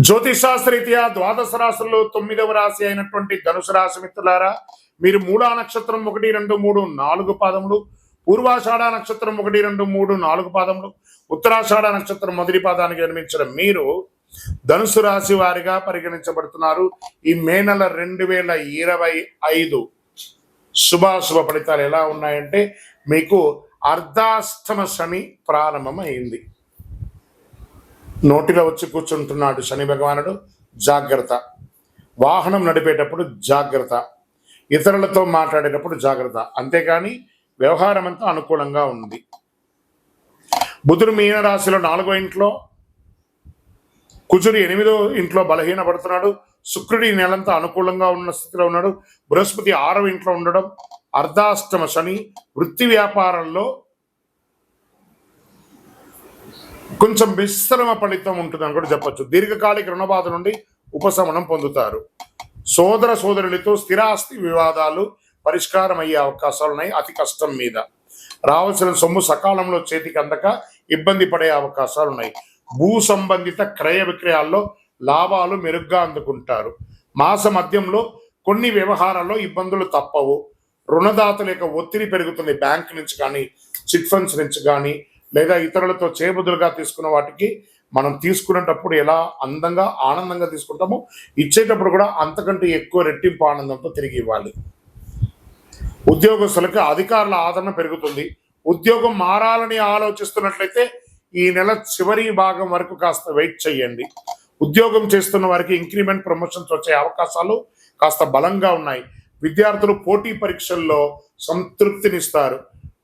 జ్యోతిషాస్త్రీత్యా ద్వాదశ రాశుల్లో తొమ్మిదవ రాశి అయినటువంటి ధనుసు రాశి మిత్రులారా మీరు మూడా నక్షత్రం ఒకటి రెండు మూడు నాలుగు పాదములు పూర్వాషాఢ నక్షత్రం ఒకటి రెండు మూడు నాలుగు పాదములు ఉత్తరాషాఢ నక్షత్రం మొదటి పాదానికి జన్మించిన మీరు ధనుసు రాశి వారిగా పరిగణించబడుతున్నారు. ఈ మే నెల రెండు వేల ఇరవై ఐదు శుభాశుభ ఫలితాలు ఎలా ఉన్నాయంటే మీకు అర్ధాష్టమ శని ప్రారంభమైంది. నోటిలో వచ్చి కూర్చుంటున్నాడు శని భగవానుడు. జాగ్రత్త. వాహనం నడిపేటప్పుడు జాగ్రత్త. ఇతరులతో మాట్లాడేటప్పుడు జాగ్రత్త. అంతేకాని వ్యవహారం అంతా అనుకూలంగా ఉంది. బుధుడు మీన రాశిలో నాలుగో ఇంట్లో కుజుడు ఎనిమిదో ఇంట్లో బలహీనపడుతున్నాడు. శుక్రుడి ఈ నెలంతా అనుకూలంగా ఉన్న స్థితిలో ఉన్నాడు. బృహస్పతి ఆరవ ఇంట్లో ఉండడం అర్ధాష్టమ శని వృత్తి వ్యాపారంలో కొంచెం మిశ్రమ ఫలితం ఉంటుందని కూడా చెప్పొచ్చు. దీర్ఘకాలిక రుణబాధ నుండి ఉపశమనం పొందుతారు. సోదర సోదరులతో స్థిరాస్తి వివాదాలు పరిష్కారం అయ్యే అవకాశాలు ఉన్నాయి. అతి కష్టం మీద. రావాల్సిన సొమ్ము సకాలంలో చేతికి అందక ఇబ్బంది పడే అవకాశాలు ఉన్నాయి. భూ సంబంధిత క్రయ విక్రయాల్లో లాభాలు మెరుగ్గా అందుకుంటారు. మాస మధ్యంలో కొన్ని వ్యవహారాల్లో ఇబ్బందులు తప్పవు. రుణదాతల యొక్క ఒత్తిడి పెరుగుతుంది. బ్యాంక్ నుంచి కానీ చిట్ ఫండ్స్ నుంచి కానీ లేదా ఇతరులతో చేబుదులుగా తీసుకున్న వాటికి మనం తీసుకునేటప్పుడు ఎలా అందంగా ఆనందంగా తీసుకుంటామో ఇచ్చేటప్పుడు కూడా అంతకంటే ఎక్కువ రెట్టింపు ఆనందంతో తిరిగి ఇవ్వాలి. ఉద్యోగస్తులకు అధికారుల ఆదరణ పెరుగుతుంది. ఉద్యోగం మారాలని ఆలోచిస్తున్నట్లయితే ఈ నెల చివరి భాగం వరకు కాస్త వెయిట్ చేయండి. ఉద్యోగం చేస్తున్న వారికి ఇంక్రిమెంట్ ప్రమోషన్స్ వచ్చే అవకాశాలు కాస్త బలంగా ఉన్నాయి. విద్యార్థులు పోటీ పరీక్షల్లో సంతృప్తినిస్తారు.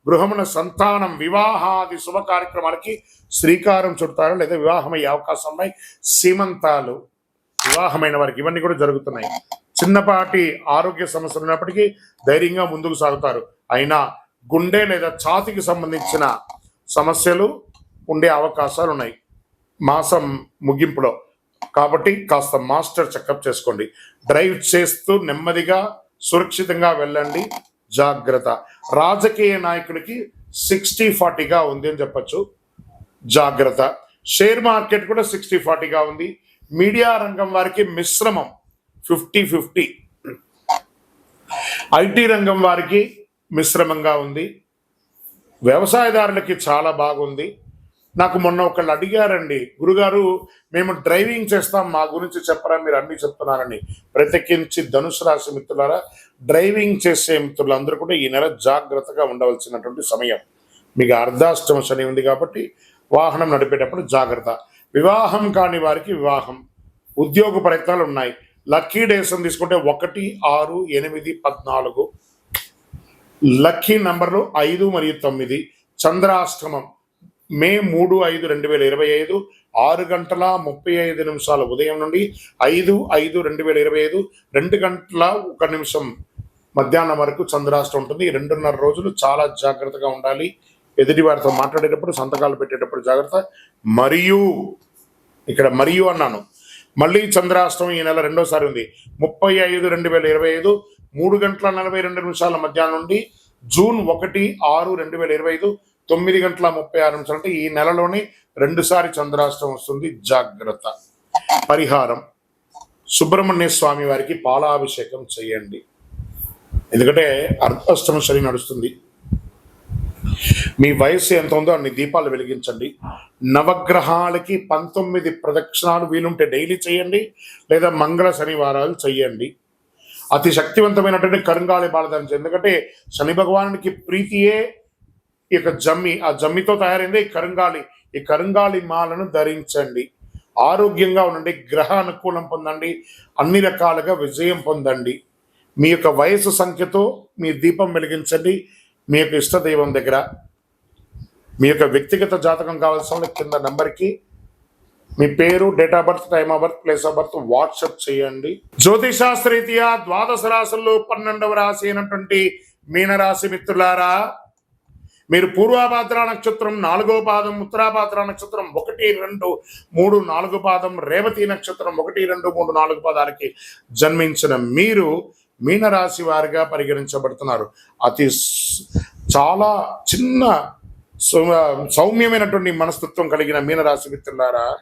గృహమున సంతానం వివాహాది శుభ కార్యక్రమాలకి శ్రీకారం చుడతారు లేదా వివాహమయ్యే అవకాశం ఉన్నాయి. సీమంతాలు వివాహమైన వారికి ఇవన్నీ కూడా జరుగుతున్నాయి. చిన్నపాటి ఆరోగ్య సమస్యలు ఉన్నప్పటికీ ధైర్యంగా ముందుకు సాగుతారు. అయినా గుండె లేదా ఛాతికి సంబంధించిన సమస్యలు ఉండే అవకాశాలు ఉన్నాయి. మాసం ముగింపులో. కాబట్టి కాస్త మాస్టర్ చెకప్ చేసుకోండి. డ్రైవ్ చేస్తూ నెమ్మదిగా సురక్షితంగా వెళ్ళండి. జాగ్రత్త. రాజకీయ నాయకుడికి సిక్స్టీ ఫార్టీగా ఉంది అని చెప్పొచ్చు. జాగ్రత్త. షేర్ మార్కెట్ కూడా సిక్స్టీ ఫార్టీగా ఉంది. మీడియా రంగం వారికి మిశ్రమం. ఫిఫ్టీ ఫిఫ్టీ ఐటీ రంగం వారికి మిశ్రమంగా ఉంది. వ్యవసాయదారులకి చాలా బాగుంది. నాకు మొన్న ఒకళ్ళు అడిగారండి గురుగారు మేము డ్రైవింగ్ చేస్తాం మా గురించి చెప్పరా మీరు అన్ని చెప్తున్నారని. ప్రత్యేకించి ధనుసు రాశి మిత్రులారా డ్రైవింగ్ చేసే మిత్రులందరూ కూడా ఈ నెల జాగ్రత్తగా ఉండవలసినటువంటి సమయం. మీకు అర్ధాష్టమ శని ఉంది కాబట్టి వాహనం నడిపేటప్పుడు జాగ్రత్త. వివాహం కాని వారికి వివాహం. ఉద్యోగ ప్రయత్నాలు ఉన్నాయి. లక్కీ డేస్ తీసుకుంటే ఒకటి ఆరు ఎనిమిది పద్నాలుగు. లక్కీ నంబర్లు ఐదు మరియు తొమ్మిది. చంద్రాష్టమం. మే మూడు ఐదు రెండు వేల ఇరవై ఐదు ఆరు గంటల ముప్పై ఐదు నిమిషాల ఉదయం నుండి ఐదు ఐదు రెండు వేల ఇరవై ఐదు రెండు గంటల ఒక నిమిషం మధ్యాహ్నం వరకు చంద్రాష్టం ఉంటుంది. రెండున్నర రోజులు చాలా జాగ్రత్తగా ఉండాలి. ఎదుటి వారితో మాట్లాడేటప్పుడు సంతకాలు పెట్టేటప్పుడు జాగ్రత్త. మరియు ఇక్కడ మరియు అన్నాను. మళ్ళీ చంద్రాష్టమం ఈ నెల రెండోసారి ఉంది. ముప్పై ఐదు రెండు వేల ఇరవై ఐదు మూడు గంటల నలభై రెండు నిమిషాల మధ్యాహ్నం నుండి జూన్ ఒకటి ఆరు రెండు వేల ఇరవై ఐదు తొమ్మిది గంటల ముప్పై ఆరు నిమిషాలు అంటే ఈ నెలలోని రెండుసారి చంద్రాష్టం వస్తుంది. జాగ్రత్త. పరిహారం. సుబ్రహ్మణ్య స్వామి వారికి పాలాభిషేకం చేయండి. ఎందుకంటే అర్ధాష్టమ శని నడుస్తుంది. మీ వయసు ఎంత ఉందో అన్ని దీపాలు వెలిగించండి. నవగ్రహాలకి పంతొమ్మిది ప్రదక్షిణాలు వీలుంటే డైలీ చేయండి. లేదా మంగళ శనివారాలు చేయండి. అతి శక్తివంతమైనటువంటి కరుంగాలి బాలధరించి ఎందుకంటే శని భగవానునికి ప్రీతియే ఈ యొక్క జమ్మి ఆ జమ్మితో తయారైంది ఈ కరుంగాలి. ఈ కరుంగాలి మాలను ధరించండి. ఆరోగ్యంగా ఉండండి గ్రహ అనుకూలం పొందండి అన్ని రకాలుగా విజయం పొందండి. మీ యొక్క వయసు సంఖ్యతో మీ దీపం వెలిగించండి. మీ యొక్క ఇష్ట దైవం దగ్గర. మీ యొక్క వ్యక్తిగత జాతకం కావాల్సిన కింద నెంబర్కి మీ పేరు date of birth time of birth place of birth WhatsApp చేయండి. జ్యోతిషాస్త్రీతీయ ద్వాదశ రాశుల్లో పన్నెండవ రాశి అయినటువంటి మీనరాశి మిత్రులారా మీరు పూర్వాభాద్ర నక్షత్రం నాలుగో పాదం ఉత్తరాభాద్ర నక్షత్రం ఒకటి రెండు మూడు నాలుగు పాదం రేవతి నక్షత్రం ఒకటి రెండు మూడు నాలుగు పాదాలకి జన్మించిన మీరు మీనరాశి వారిగా పరిగణించబడుతున్నారు. అతి చాలా చిన్న సౌ- సౌమ్యమైనటువంటి మనస్తత్వం కలిగిన మీనరాశి మిత్రులారా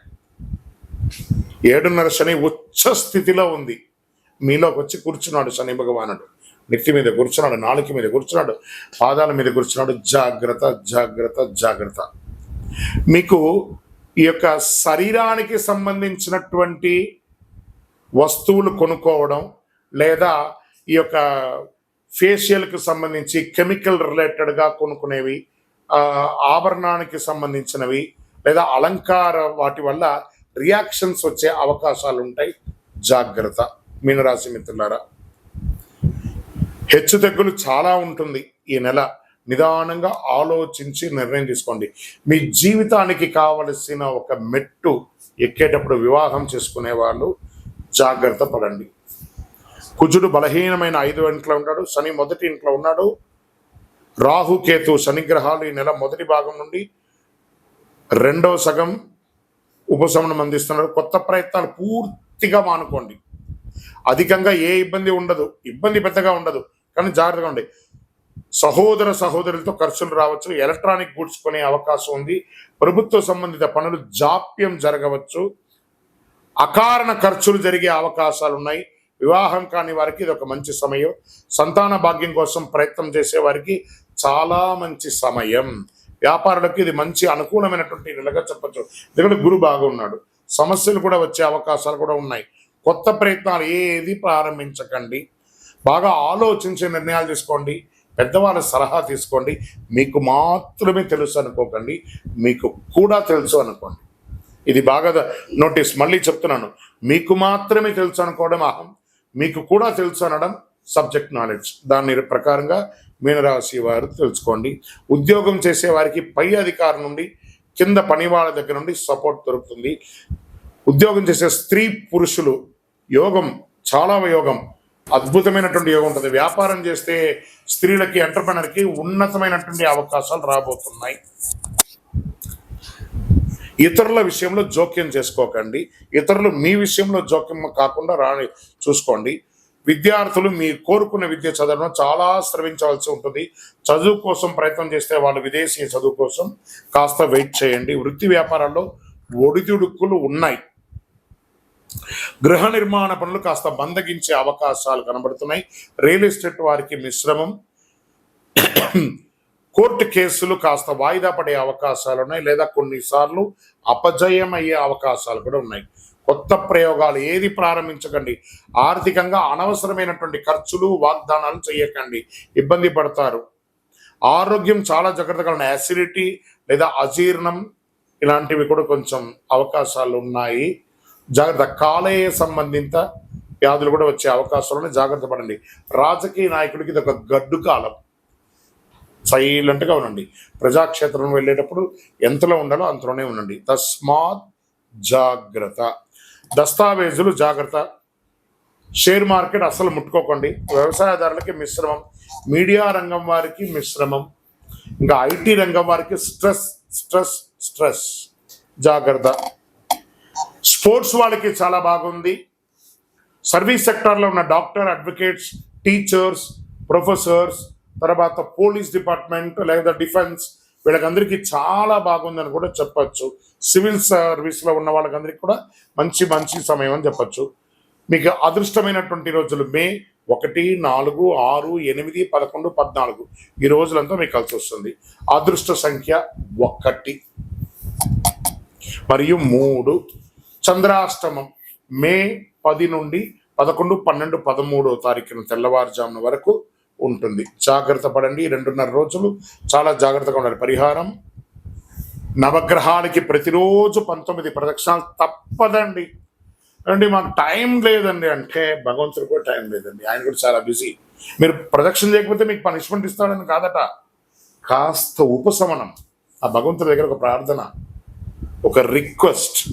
ఏడున్నర శని ఉచ్చ స్థితిలో ఉంది. మీలోకి వచ్చి కూర్చున్నాడు శని భగవానుడు. నెత్తి మీద కూర్చున్నాడు నాలుక మీద కూర్చున్నాడు పాదాల మీద కూర్చున్నాడు. జాగ్రత్త జాగ్రత్త జాగ్రత్త. మీకు ఈ యొక్క శరీరానికి సంబంధించినటువంటి వస్తువులు కొనుక్కోవడం లేదా ఈ యొక్క ఫేషియల్కి సంబంధించి కెమికల్ రిలేటెడ్గా కొనుక్కునేవి ఆభరణానికి సంబంధించినవి లేదా అలంకార వాటి వల్ల రియాక్షన్స్ వచ్చే అవకాశాలు ఉంటాయి జాగ్రత్త. మీనరాశి మిత్రులారా హెచ్చు తగ్గులు చాలా ఉంటుంది ఈ నెల. నిదానంగా ఆలోచించి నిర్ణయం తీసుకోండి. మీ జీవితానికి కావలసిన ఒక మెట్టు ఎక్కేటప్పుడు వివాహం చేసుకునే వాళ్ళు జాగ్రత్త పడండి. కుజుడు బలహీనమైన ఐదు ఇంట్లో ఉన్నాడు శని మొదటి ఇంట్లో ఉన్నాడు. రాహుకేతు శనిగ్రహాలు శని గ్రహాలు ఈ నెల మొదటి భాగం నుండి రెండవ సగం ఉపశమనం అందిస్తున్నారు. కొత్త ప్రయత్నాలు పూర్తిగా మానుకోండి. అధికంగా ఏ ఇబ్బంది ఉండదు. ఇబ్బంది పెద్దగా ఉండదు. కానీ జాగ్రత్తగా ఉండే. సహోదర సహోదరులతో ఖర్చులు రావచ్చు ఎలక్ట్రానిక్ గూడ్స్ కొనే అవకాశం ఉంది. ప్రభుత్వ సంబంధిత పనులు జాప్యం జరగవచ్చు. అకారణ ఖర్చులు జరిగే అవకాశాలు ఉన్నాయి వివాహం కాని వారికి ఇది ఒక మంచి సమయం. సంతాన భాగ్యం కోసం ప్రయత్నం చేసే వారికి చాలా మంచి సమయం. వ్యాపారులకు ఇది మంచి అనుకూలమైనటువంటి నెలగా చెప్పచ్చు. ఎందుకంటే గురు బాగున్నాడు. సమస్యలు కూడా వచ్చే అవకాశాలు కూడా ఉన్నాయి. కొత్త ప్రయత్నాలు ఏది ప్రారంభించకండి. బాగా ఆలోచించే నిర్ణయాలు తీసుకోండి పెద్దవాళ్ళ సలహా తీసుకోండి మీకు మాత్రమే తెలుసు అనుకోకండి మీకు కూడా తెలుసు అనుకోండి. ఇది బాగా నోటీస్ మళ్ళీ చెప్తున్నాను. మీకు మాత్రమే తెలుసు అనుకోవడం అహం. మీకు కూడా తెలుసు అనడం సబ్జెక్ట్ నాలెడ్జ్. దాని ప్రకారంగా మీనరాశి వారు తెలుసుకోండి. ఉద్యోగం చేసే వారికి పై అధికారం నుండి కింద పని వాళ్ళ దగ్గర నుండి సపోర్ట్ దొరుకుతుంది. ఉద్యోగం చేసే స్త్రీ పురుషులు యోగం చాలా యోగం. అద్భుతమైనటువంటి యోగం ఉంటుంది. వ్యాపారం చేస్తే స్త్రీలకి ఎంటర్ప్రినర్కి ఉన్నతమైనటువంటి అవకాశాలు రాబోతున్నాయి. ఇతరుల విషయంలో జోక్యం చేసుకోకండి. ఇతరులు మీ విషయంలో జోక్యం కాకుండా రాని చూసుకోండి. విద్యార్థులు మీ కోరుకున్న విద్య చదవడం చాలా శ్రమించవలసి ఉంటుంది. చదువు కోసం ప్రయత్నం చేస్తే వాళ్ళు విదేశీ చదువు కోసం కాస్త వెయిట్ చేయండి. వృత్తి వ్యాపారాల్లో ఒడిదుడుకులు ఉన్నాయి. గృహ నిర్మాణ పనులు కాస్త మందగించే అవకాశాలు కనబడుతున్నాయి. రియల్ ఎస్టేట్ వారికి మిశ్రమం. కోర్టు కేసులు కాస్త వాయిదా పడే అవకాశాలు ఉన్నాయి. లేదా కొన్నిసార్లు అపజయం అయ్యే అవకాశాలు కూడా ఉన్నాయి. కొత్త ప్రయోగాలు ఏది ప్రారంభించకండి. ఆర్థికంగా అనవసరమైనటువంటి ఖర్చులు వాగ్దానాలు చేయకండి. ఇబ్బంది పడతారు. ఆరోగ్యం చాలా జాగ్రత్తగా ఉన్నాయి యాసిడిటీ లేదా అజీర్ణం ఇలాంటివి కూడా కొంచెం అవకాశాలు ఉన్నాయి. జాగ్రత్త కాలేయ సంబంధిత వ్యాధులు కూడా వచ్చే అవకాశాలను జాగ్రత్త పడండి. రాజకీయ నాయకుడికి ఇది ఒక గడ్డు కాలం. సైలెంట్గా ఉండండి. ప్రజాక్షేత్రం వెళ్ళేటప్పుడు ఎంతలో ఉండాలో అంతలోనే ఉండండి. తస్మాత్ జాగ్రత్త. దస్తావేజులు జాగ్రత్త. షేర్ మార్కెట్ అసలు ముట్టుకోకండి. వ్యవసాయదారులకి మిశ్రమం. మీడియా రంగం వారికి మిశ్రమం. ఇంకా ఐటీ రంగం వారికి స్ట్రెస్ స్ట్రెస్ స్ట్రెస్. జాగ్రత్త. స్పోర్ట్స్ వాళ్ళకి చాలా బాగుంది. సర్వీస్ సెక్టార్లో ఉన్న డాక్టర్ అడ్వకేట్స్ టీచర్స్ ప్రొఫెసర్స్ తర్వాత పోలీస్ డిపార్ట్మెంట్ లేదా డిఫెన్స్ వీళ్ళకందరికీ చాలా బాగుందని కూడా చెప్పచ్చు. సివిల్ సర్వీస్లో ఉన్న వాళ్ళకందరికీ కూడా మంచి మంచి సమయం అని చెప్పచ్చు. మీకు అదృష్టమైనటువంటి రోజులు మే ఒకటి నాలుగు ఆరు ఎనిమిది పదకొండు పద్నాలుగు. ఈ రోజులంతా మీకు కలిసి వస్తుంది. అదృష్ట సంఖ్య ఒకటి. మరియు మూడు. చంద్రాష్టమం మే పది నుండి పదకొండు పన్నెండు పదమూడో తారీఖున తెల్లవారుజామున వరకు ఉంటుంది. జాగ్రత్త పడండి. ఈ రెండున్నర రోజులు చాలా జాగ్రత్తగా ఉండాలి. పరిహారం నవగ్రహాలకి ప్రతిరోజు పంతొమ్మిది ప్రదక్షిణాలు తప్పదండి. అండి మాకు టైం లేదండి. అంటే భగవంతుడు కూడా టైం లేదండి. ఆయన కూడా చాలా బిజీ. మీరు ప్రదక్షిణ చేయకపోతే మీకు పనిష్మెంట్ ఇస్తాడని కాదట. కాస్త ఉపశమనం. ఆ భగవంతుడి దగ్గర ఒక ప్రార్థన ఒక రిక్వెస్ట్.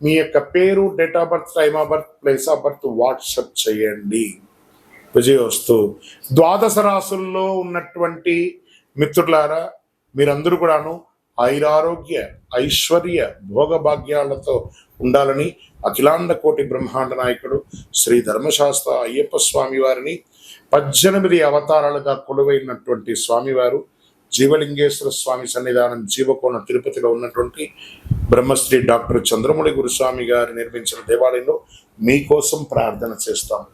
మీ యొక్క పేరు date of birth time of birth place of birth WhatsApp చేయండి. విజయోస్తు ద్వాదశ రాసుల్లో ఉన్నటువంటి మిత్రులారా మీరందరూ కూడాను ఐరారోగ్య ఐశ్వర్య భోగభాగ్యాలతో ఉండాలని అఖిలాండ కోటి బ్రహ్మాండ నాయకుడు శ్రీ ధర్మశాస్త్ర అయ్యప్ప స్వామి వారిని పద్దెనిమిది అవతారాలుగా కొలువైనటువంటి స్వామివారు జీవలింగేశ్వర స్వామి సన్నిధానం జీవకోణ తిరుపతిలో ఉన్నటువంటి బ్రహ్మశ్రీ డాక్టర్ చంద్రమౌళి గురుస్వామి గారు నిర్మించిన దేవాలయంలో మీకోసం ప్రార్థన చేస్తాం.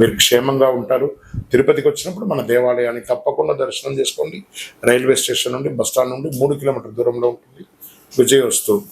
మీరు క్షేమంగా ఉంటారు. తిరుపతికి వచ్చినప్పుడు మన దేవాలయాన్ని తప్పకుండా దర్శనం చేసుకోండి. రైల్వే స్టేషన్ నుండి బస్టాండ్ నుండి మూడు కిలోమీటర్ దూరంలో ఉంటుంది. విజయ విజయవస్తు